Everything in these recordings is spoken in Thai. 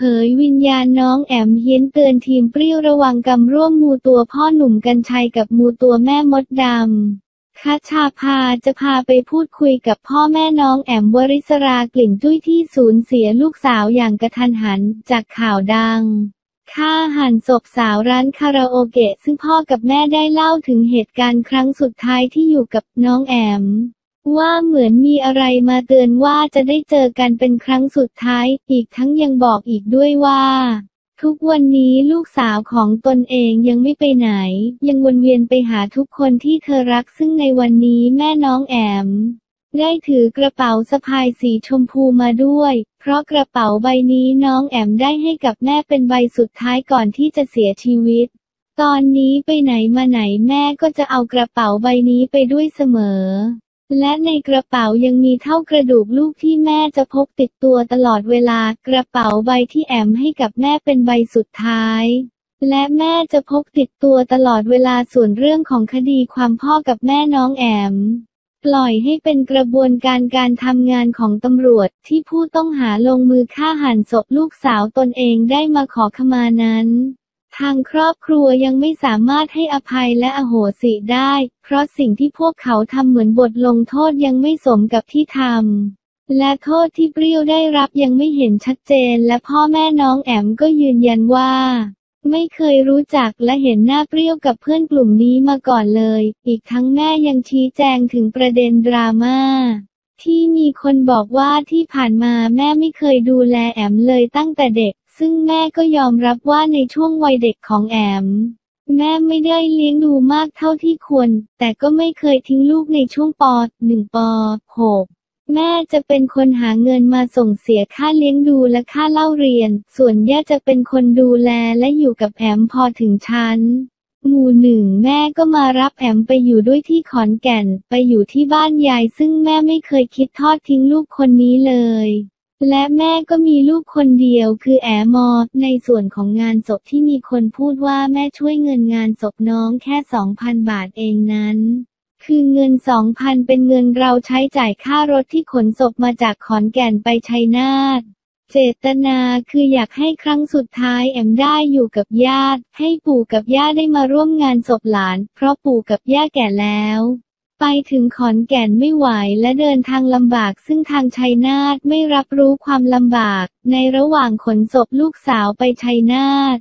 เผยวิญญาณน้องแอมเฮียนเตือนทีมเปรี้ยวระวังกรรมร่วมมูตัวพ่อหนุ่มกัญชัยกับมูตัวแม่มดดำคัชชาพาจะพาไปพูดคุยกับพ่อแม่น้องแอมวริศรากลิ่นจุ้ยที่สูญเสียลูกสาวอย่างกระทันหันจากข่าวดังฆ่าหันศพสาวร้านคาราโอเกะซึ่งพ่อกับแม่ได้เล่าถึงเหตุการณ์ครั้งสุดท้ายที่อยู่กับน้องแอม ว่าเหมือนมีอะไรมาเตือนว่าจะได้เจอกันเป็นครั้งสุดท้าย อีกทั้งยังบอกอีกด้วยว่า ทุกวันนี้ลูกสาวของตนเองยังไม่ไปไหน ยังวนเวียนไปหาทุกคนที่เธอรักซึ่งในวันนี้แม่น้องแอม ได้ถือกระเป๋าสะพายสีชมพูมาด้วย เพราะกระเป๋าใบนี้น้องแอมได้ให้กับแม่เป็นใบสุดท้ายก่อนที่จะเสียชีวิต ตอนนี้ไปไหนมาไหนแม่ก็จะเอากระเป๋าใบนี้ไปด้วยเสมอ และในกระเป๋ายังมีเท่ากระดูกลูกที่แม่จะพกติดตัวตลอดเวลากระเป๋าใบที่แอมให้กับแม่เป็นใบสุดท้าย และแม่จะพกติดตัวตลอดเวลาส่วนเรื่องของคดีความพ่อกับแม่น้องแอม ปล่อยให้เป็นกระบวนการการทำงานของตำรวจที่ผู้ต้องหาลงมือฆ่าหันศพลูกสาวตนเองได้มาขอขมานั้น ทางครอบครัวยังไม่สามารถให้อภัยและอโหสิได้ เพราะสิ่งที่พวกเขาทำเหมือนบทลงโทษยังไม่สมกับที่ทำ และโทษที่เปรี้ยวได้รับยังไม่เห็นชัดเจน และพ่อแม่น้องแอมก็ยืนยันว่า ไม่เคยรู้จักและเห็นหน้าเปรี้ยวกับเพื่อนกลุ่มนี้มาก่อนเลย อีกทั้งแม่ยังชี้แจงถึงประเด็นดราม่าที่มีคนบอกว่าที่ผ่านมาแม่ไม่เคยดูแลแอมเลยตั้งแต่เด็ก ซึ่งแม่ก็ยอมรับว่าในช่วงวัยเด็กของแอม แม่ไม่ได้เลี้ยงดูมากเท่าที่ควร แต่ก็ไม่เคยทิ้งลูกในช่วงป .1 ป .6 แม่จะเป็นคนหาเงินมาส่งเสียค่าเลี้ยงดูและค่าเล่าเรียน ส่วนย่าจะเป็นคนดูแลและอยู่กับแอมพอถึงชั้นหมู่หนึ่งแม่ก็มารับแอมไปอยู่ด้วยที่ขอนแก่น ไปอยู่ที่บ้านยายซึ่งแม่ไม่เคยคิดทอดทิ้งลูกคนนี้เลย และแม่ก็มีลูกคนเดียวคือแอมอ ในส่วนของงานศพที่มีคนพูดว่าแม่ช่วยเงินงานศพน้องแค่ 2,000 บาทเองนั้น คือเงิน 2,000 เป็นเงินเราใช้จ่ายค่ารถที่ขนศพมาจากขอนแก่นไปชัยนาทเจตนาคืออยากให้ครั้งสุดท้ายแอมได้อยู่กับญาติ ให้ปู่กับย่าได้มาร่วมงานศพหลาน เพราะปู่กับย่าแก่แล้ว ไปถึงขอนแก่นไม่ไหวและเดินทางลำบาก ซึ่งทางชัยนาทไม่รับรู้ความลำบาก ในระหว่างขนศพลูกสาวไปชัยนาท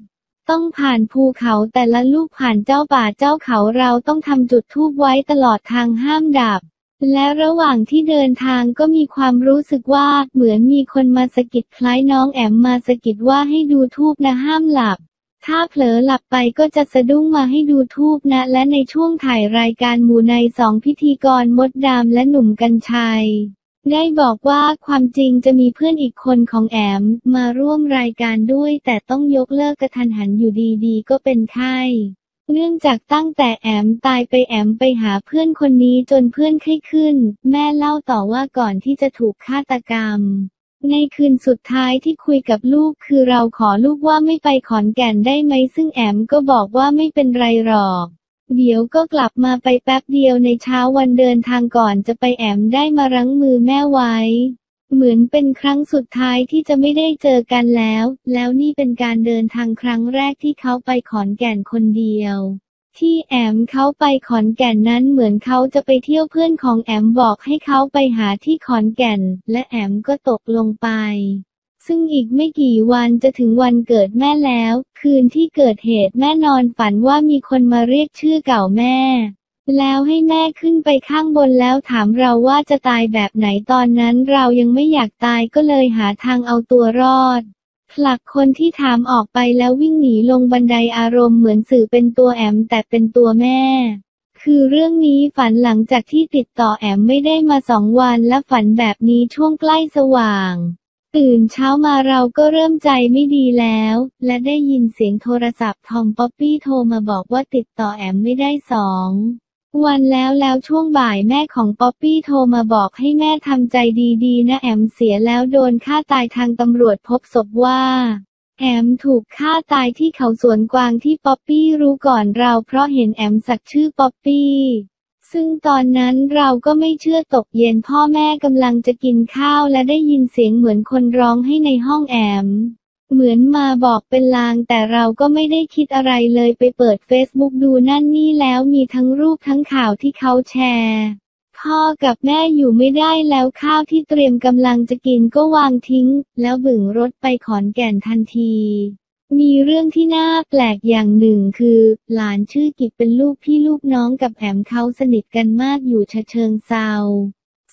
ต้องผ่านภูเขาแต่ละลูกผ่านเจ้าป่าเจ้าเขาเราต้องทำจุดธูปไว้ตลอดทางห้ามดับ และระหว่างที่เดินทางก็มีความรู้สึกว่าเหมือนมีคนมาสะกิดคล้ายน้องแอมมาสะกิดว่าให้ดูทูบนะห้ามหลับ ถ้าเผลอหลับไปก็จะสะดุ้งมาให้ดูทูบนะ และในช่วงถ่ายรายการหมู่ในสองพิธีกรมดดามและหนุ่มกัญชัย ได้บอกว่าความจริงจะมีเพื่อนอีกคนของแอม มาร่วมรายการด้วย แต่ต้องยกเลิกกระทันหันอยู่ดีๆ ก็เป็นไข้เนื่องจากตั้งแต่แอมตายไปแอมไปหาเพื่อนคนนี้จนเพื่อนไข้ขึ้น แม่เล่าต่อว่าก่อนที่จะถูกฆาตกรรม ในคืนสุดท้ายที่คุยกับลูกคือเราขอลูกว่าไม่ไปขอนแก่นได้ไหมซึ่งแอมก็บอกว่าไม่เป็นไรหรอก เดี๋ยวก็กลับมาไปแป๊บเดียวในเช้าวันเดินทางก่อนจะไปแอมได้มารั้งมือแม่ไว้ เหมือนเป็นครั้งสุดท้ายที่จะไม่ได้เจอกันแล้ว แล้วนี่เป็นการเดินทางครั้งแรกที่เขาไปขอนแก่นคนเดียว ที่แอมเขาไปขอนแก่นนั้นเหมือนเขาจะไปเที่ยวเพื่อนของแอมบอกให้เขาไปหาที่ขอนแก่น และแอมก็ตกลงไป ซึ่งอีกไม่กี่วันจะถึงวันเกิดแม่แล้ว คืนที่เกิดเหตุแม่นอนฝันว่ามีคนมาเรียกชื่อเก่าแม่ แล้วให้แม่ขึ้นไปข้างบนแล้วถามเราว่าจะตายแบบไหนตอนนั้นเรายังไม่อยากตายก็เลยหาทางเอาตัวรอด ผลักคนที่ถามออกไปแล้ววิ่งหนีลงบันไดอารมณ์เหมือนสื่อเป็นตัวแอมแต่เป็นตัวแม่ คือเรื่องนี้ฝันหลังจากที่ติดต่อแอมไม่ได้มาสองวันและฝันแบบนี้ช่วงใกล้สว่าง ตื่นเช้ามาเราก็เริ่มใจไม่ดีแล้ว และได้ยินเสียงโทรศัพท์ทอมป๊อปปี้โทรมาบอกว่าติดต่อแอมไม่ได้สอง วันแล้วแล้วช่วงบ่ายแม่ของป๊อปปี้โทรมาบอกให้แม่ทำใจดีๆ นะแอมเสียแล้วโดนฆ่าตายทางตำรวจพบศพว่า แอมถูกฆ่าตายที่เขาสวนกวางที่ป๊อปปี้รู้ก่อนเราเพราะเห็นแอมสักชื่อป๊อปปี้ซึ่งตอนนั้นเราก็ไม่เชื่อตกเย็นพ่อแม่กำลังจะกินข้าวและได้ยินเสียงเหมือนคนร้องให้ในห้องแอม เหมือนมาบอกเป็นลางแต่เราก็ไม่ได้คิดอะไรเลยไปเปิดเฟซบุ๊กดูนั่นนี่แล้วมีทั้งรูปทั้งข่าวที่เขาแชร์พ่อกับแม่อยู่ไม่ได้แล้วข้าวที่เตรียมกำลังจะกินก็วางทิ้ง แล้วบึ่งรถไปขอนแก่นทันที มีเรื่องที่น่าแปลกอย่างหนึ่งคือ หลานชื่อกิจเป็นลูกพี่ลูกน้องกับแอมเขาสนิทกันมากอยู่ชะเชิงเซา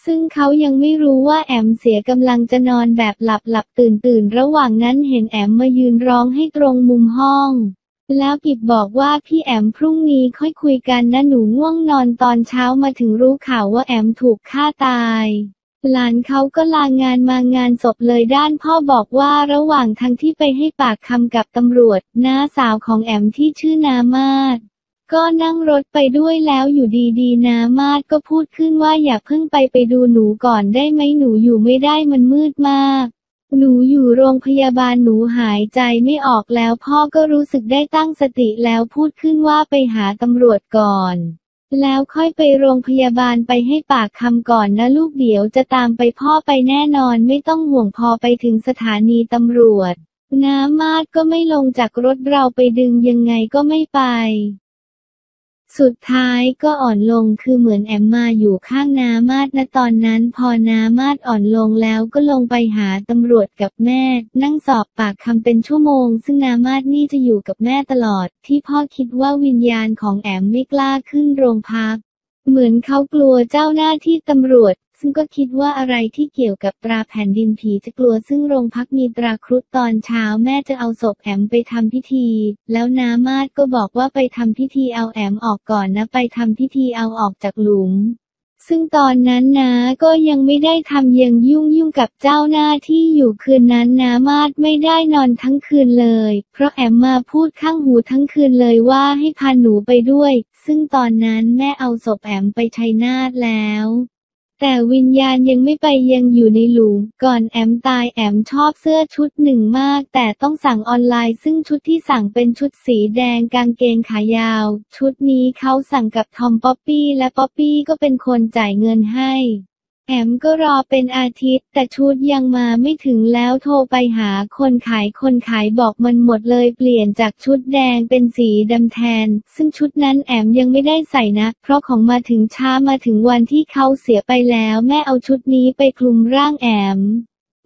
ซึ่งเขายังไม่รู้ว่าแอมเสียกำลังจะนอนแบบหลับหลับตื่นตื่นระหว่างนั้นเห็นแอมมายืนร้องให้ตรงมุมห้อง แล้วกิบบอกว่าพี่แอมพรุ่งนี้ค่อยคุยกันนะหนูง่วงนอนตอนเช้ามาถึงรู้ข่าวว่าแอมถูกฆ่าตายหลานเขาก็ลางานมางานศพเลยด้านพ่อบอกว่าระหว่างทางที่ไปให้ปากคำกับตำรวจน้าสาวของแอมที่ชื่อนามาศ ก็นั่งรถไปด้วยแล้วอยู่ดีๆนามาดก็พูดขึ้นว่าอย่าเพิ่งไปไปดูหนูก่อนได้ไหมหนูอยู่ไม่ได้มันมืดมาก หนูอยู่โรงพยาบาลหนูหายใจไม่ออกแล้วพ่อก็รู้สึกได้ตั้งสติแล้วพูดขึ้นว่าไปหาตำรวจก่อน แล้วค่อยไปโรงพยาบาลไปให้ปากคำก่อนนะลูกเดี๋ยวจะตามไปพ่อไปแน่นอนไม่ต้องห่วงพอไปถึงสถานีตำรวจน้ามาดก็ไม่ลงจากรถเราไปดึงยังไงก็ไม่ไป สุดท้ายก็อ่อนลงคือเหมือนแอมมาอยู่ข้างนามาดนะตอนนั้นพอนามาดอ่อนลงแล้วก็ลงไปหาตำรวจกับแม่ นั่งสอบปากคำเป็นชั่วโมง ซึ่งนามาดนี่จะอยู่กับแม่ตลอด ที่พ่อคิดว่าวิญญาณของแอมไม่กล้าขึ้นโรงพักเหมือนเขากลัวเจ้าหน้าที่ตำรวจ ซึ่งก็คิดว่าอะไรที่เกี่ยวกับตราแผ่นดินผีจะกลัวซึ่งโรงพักมีตราครุฑตอนเช้าแม่จะเอาศพแอมไปทำพิธี แล้วนามาดก็บอกว่าไปทำพิธีเอาแอมออกก่อนนะไปทำพิธีเอาออกจากหลุม ซึ่งตอนนั้นนะก็ยังไม่ได้ทำยังยุ่งยุ่งกับเจ้าหน้าที่อยู่คืนนั้นนามาดไม่ได้นอนทั้งคืนเลย เพราะแอมมาพูดข้างหูทั้งคืนเลยว่าให้พาหนูไปด้วย ซึ่งตอนนั้นแม่เอาศพแอมไปชัยนาทแล้ว แต่วิญญาณยังไม่ไปยังอยู่ในหลุม ก่อนแอมตายแอมชอบเสื้อชุดหนึ่งมาก แต่ต้องสั่งออนไลน์ ซึ่งชุดที่สั่งเป็นชุดสีแดงกางเกงขายาว ชุดนี้เขาสั่งกับทอมป๊อปปี้และป๊อปปี้ก็เป็นคนจ่ายเงินให้ แอมก็รอเป็นอาทิตย์ แต่ชุดยังมาไม่ถึงแล้วโทรไปหาคนขายคนขายบอกมันหมดเลยเปลี่ยนจากชุดแดงเป็นสีดำแทน ซึ่งชุดนั้นแอมยังไม่ได้ใส่นะ เพราะของมาถึงช้ามาถึงวันที่เขาเสียไปแล้ว แม่เอาชุดนี้ไปคลุมร่างแอม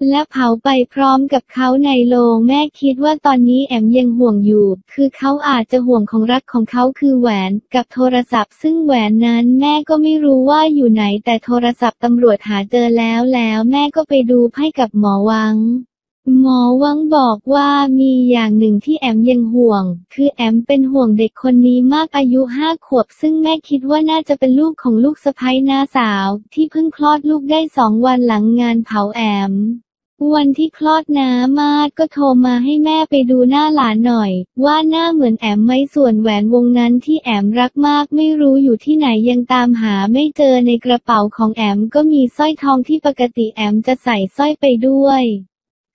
และเผาไปพร้อมกับเขาในโรงแม่คิดว่าตอนนี้แอมยังห่วงอยู่ คือเขาอาจจะห่วงของรักของเขาคือแหวนกับโทรศัพท์ ซึ่งแหวนนั้นแม่ก็ไม่รู้ว่าอยู่ไหน แต่โทรศัพท์ตำรวจหาเจอแล้วแล้วแม่ก็ไปดูให้กับหมอวังหมอวังบอกว่ามีอย่างหนึ่งที่แอมยังห่วง คือแอมเป็นห่วงเด็กคนนี้มากอายุห้าขวบ ซึ่งแม่คิดว่าน่าจะเป็นลูกของลูกสะใภ้น้าสาว ที่เพิ่งคลอดลูกได้สองวันหลังงานเผาแอม วันที่คลอดน้ามาดก็โทรมาให้แม่ไปดูหน้าหลานหน่อย ว่าหน้าเหมือนแอมไหมส่วนแหวนวงนั้นที่แอมรักมากไม่รู้อยู่ที่ไหนยังตามหาไม่เจอในกระเป๋าของแอมก็มีสร้อยทองที่ปกติแอมจะใส่สร้อยไปด้วย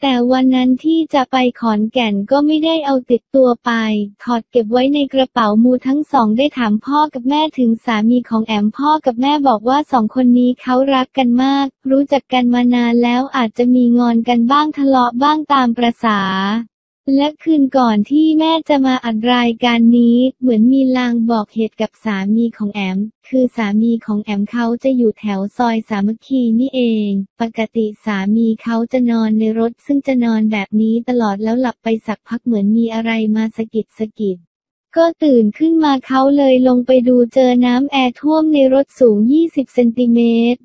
แต่วันนั้นที่จะไปขอนแก่นก็ไม่ได้เอาติดตัวไป ถอดเก็บไว้ในกระเป๋ามูทั้งสองได้ถามพ่อกับแม่ถึงสามีของแอมพ่อกับแม่บอกว่าสองคนนี้เขารักกันมาก รู้จักกันมานานแล้วอาจจะมีงอนกันบ้างทะเลาะบ้างตามประษา และคืนก่อนที่แม่จะมาอัดรายการนี้ เหมือนมีลางบอกเหตุกับสามีของแอม คือสามีของแอมเขาจะอยู่แถวซอยสามัคคีนี่เอง ปกติสามีเขาจะนอนในรถ ซึ่งจะนอนแบบนี้ตลอดแล้วหลับไปสักพักเหมือนมีอะไรมาสะกิดสะกิดก็ตื่นขึ้นมาเขาเลยลงไปดูเจอน้ำแอร์ท่วมในรถสูง 20 เซนติเมตร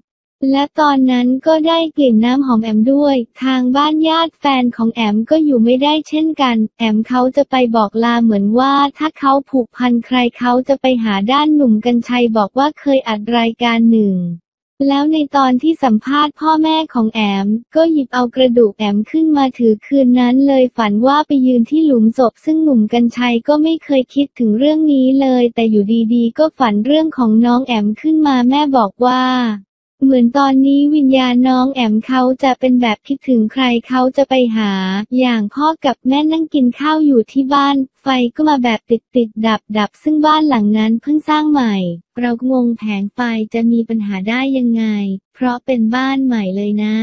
และตอนนั้นก็ได้กลิ่นน้ำหอมแอมด้วย ทางบ้านญาติแฟนของแอมก็อยู่ไม่ได้เช่นกัน แอมเขาจะไปบอกลาเหมือนว่า ถ้าเขาผูกพันใครเขาจะไปหาด้านหนุ่มกัญชัยบอกว่าเคยอัดรายการหนึ่งแล้วในตอนที่สัมภาษณ์พ่อแม่ของแอม ก็หยิบเอากระดูกแอมขึ้นมาถือคืนนั้นเลยฝันว่าไปยืนที่หลุมศพซึ่งหนุ่มกัญชัยก็ไม่เคยคิดถึงเรื่องนี้เลย แต่อยู่ดีๆ ก็ฝันเรื่องของน้องแอมขึ้นมาแม่บอกว่า เหมือนตอนนี้วิญญาณน้องแอมเขาจะเป็นแบบคิดถึงใครเขาจะไปหา อย่างพ่อกับแม่นั่งกินข้าวอยู่ที่บ้าน ไฟก็มาแบบติดติดดับดับซึ่งบ้านหลังนั้นเพิ่งสร้างใหม่ เรางงแผงไฟจะมีปัญหาได้ยังไง เพราะเป็นบ้านใหม่เลยนะ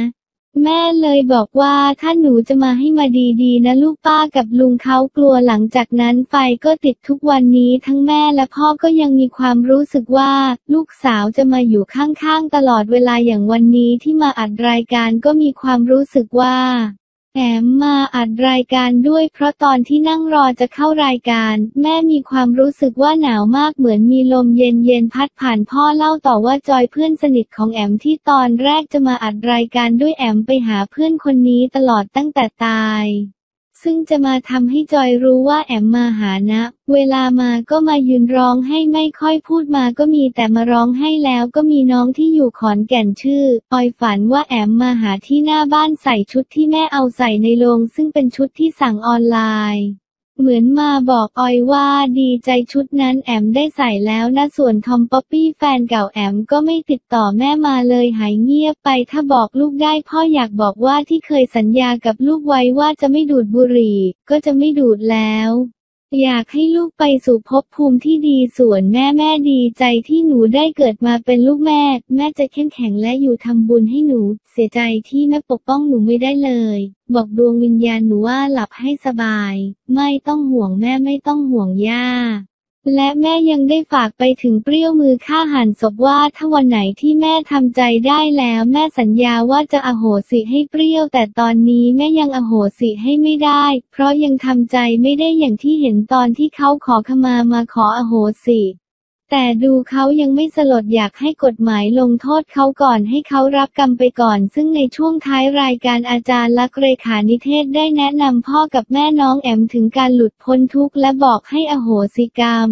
แม่เลยบอกว่าถ้าหนูจะมาให้มาดีๆ นะลูกป้ากับลุงเขากลัวหลังจากนั้นไฟก็ติดทุกวันนี้ทั้งแม่และพ่อก็ยังมีความรู้สึกว่า ลูกสาวจะมาอยู่ข้างๆตลอดเวลาอย่างวันนี้ที่มาอัดรายการก็มีความรู้สึกว่า แอมมาอัดรายการด้วยเพราะตอนที่นั่งรอจะเข้ารายการ แม่มีความรู้สึกว่าหนาวมากเหมือนมีลมเย็นๆพัดผ่านพ่อเล่าต่อว่าจอยเพื่อนสนิทของแอมที่ตอนแรกจะมาอัดรายการด้วยแอมไปหาเพื่อนคนนี้ตลอดตั้งแต่ตาย ซึ่งจะมาทำให้จอยรู้ว่าแอมมาหานะ เวลามาก็มายืนร้องให้ไม่ค่อยพูดมาก็มีแต่มาร้องให้แล้วก็มีน้องที่อยู่ขอนแก่นชื่อ ออยฝันว่าแอมมาหาที่หน้าบ้านใส่ชุดที่แม่เอาใส่ในโรงซึ่งเป็นชุดที่สั่งออนไลน์ เหมือนมาบอกออยว่าดีใจชุดนั้นแอมได้ใส่แล้วนะส่วนทอมป๊อปปี้แฟนเก่าแอมก็ไม่ติดต่อแม่มาเลยหายเงียบไปถ้าบอกลูกได้พ่ออยากบอกว่าที่เคยสัญญากับลูกไว้ว่าจะไม่ดูดบุหรี่ ก็จะไม่ดูดแล้ว อยากให้ลูกไปสู่ภพภูมิที่ดีส่วนแม่แม่ดีใจที่หนูได้เกิดมาเป็นลูกแม่ แม่จะเข้มแข็งและอยู่ทำบุญให้หนู เสียใจที่แม่ปกป้องหนูไม่ได้เลย บอกดวงวิญญาณหนูว่าหลับให้สบาย ไม่ต้องห่วงแม่ไม่ต้องห่วงย่า และแม่ยังได้ฝากไปถึงเปรี้ยวมือฆ่าหันศพว่าถ้าวันไหนที่แม่ทำใจได้แล้วแม่สัญญาว่าจะอโหสิให้เปรี้ยว แต่ตอนนี้แม่ยังอโหสิให้ไม่ได้ เพราะยังทำใจไม่ได้อย่างที่เห็นตอนที่เขาขอขมามาขออโหสิ แต่ดูเขายังไม่สลดอยากให้กฎหมายลงโทษเขาก่อนให้เขารับกรรมไปก่อน ซึ่งในช่วงท้ายรายการอาจารย์ลักเลขานิเทศได้แนะนำพ่อกับแม่น้องแอมถึงการหลุดพ้นทุกข์และบอกให้อโหสิกรรม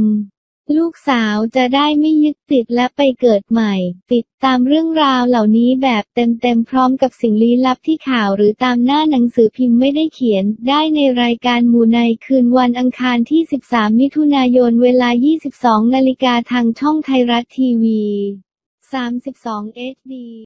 ลูกสาวจะได้ไม่ยึดติดและไปเกิดใหม่ ติดตามเรื่องราวเหล่านี้แบบเต็มๆพร้อมกับสิ่งลี้ลับที่ข่าวหรือตามหน้าหนังสือพิมพ์ไม่ได้เขียน ได้ในรายการหมู่ในคืนวันอังคารที่ 13 มิถุนายนเวลา 22 นาฬิกาทางช่องไทยรัฐทีวี 32 HD